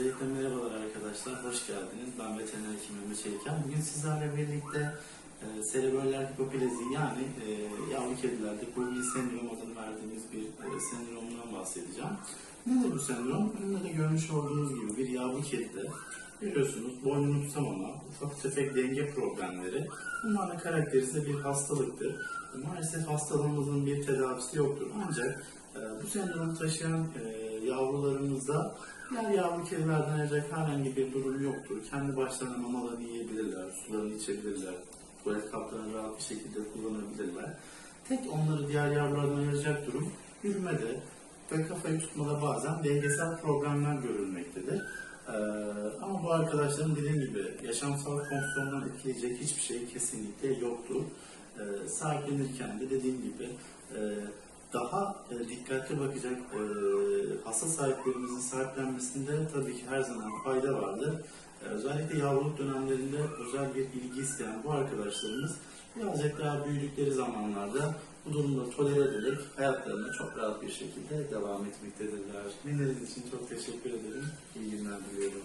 Öncelikle merhabalar arkadaşlar, hoş geldiniz. Ben veteriner hekim Ömür Çeliken. Bugün sizlerle birlikte e, serebroller hipoplezi yani e, yavru kedilerde Purgil sendrom adını verdiğimiz bir e, sendromdan bahsedeceğim. Nedir bu sendrom? Önümde de görmüş olduğunuz gibi bir yavru kedide görüyorsunuz boynunu tutamama, ufak tefek denge problemleri. Bunlarla karakterize bir hastalıktır. Maalesef hastalığımızın bir tedavisi yoktur. Ancak e, bu sendromu taşıyan e, yavrularımızda diğer yavru kedilerden ayrıca herhangi bir durum yoktur. Kendi başlarına mamalarını yiyebilirler, sularını içebilirler, tuvalet kaplarını rahat bir şekilde kullanabilirler. Tek onları diğer yavrulardan ayıracak durum yürümede ve kafayı tutmada bazen dengesel problemler görülmektedir. Ee, ama bu arkadaşların dediğim gibi yaşamsal fonksiyonlarını etkileyecek hiçbir şey kesinlikle yoktur. Ee, sahiplenirken de dediğim gibi e, daha e, dikkatli bakacak e, hasta sahiplerimizin sahiplenmesinde tabii ki her zaman fayda vardır. E, özellikle yavruluk dönemlerinde özel bir ilgi isteyen bu arkadaşlarımız birazcık daha büyüdükleri zamanlarda bu durumları tolere ederek hayatlarına çok rahat bir şekilde devam etmektedirler. Dinlediğiniz için çok teşekkür ederim. İyi günler diliyorum.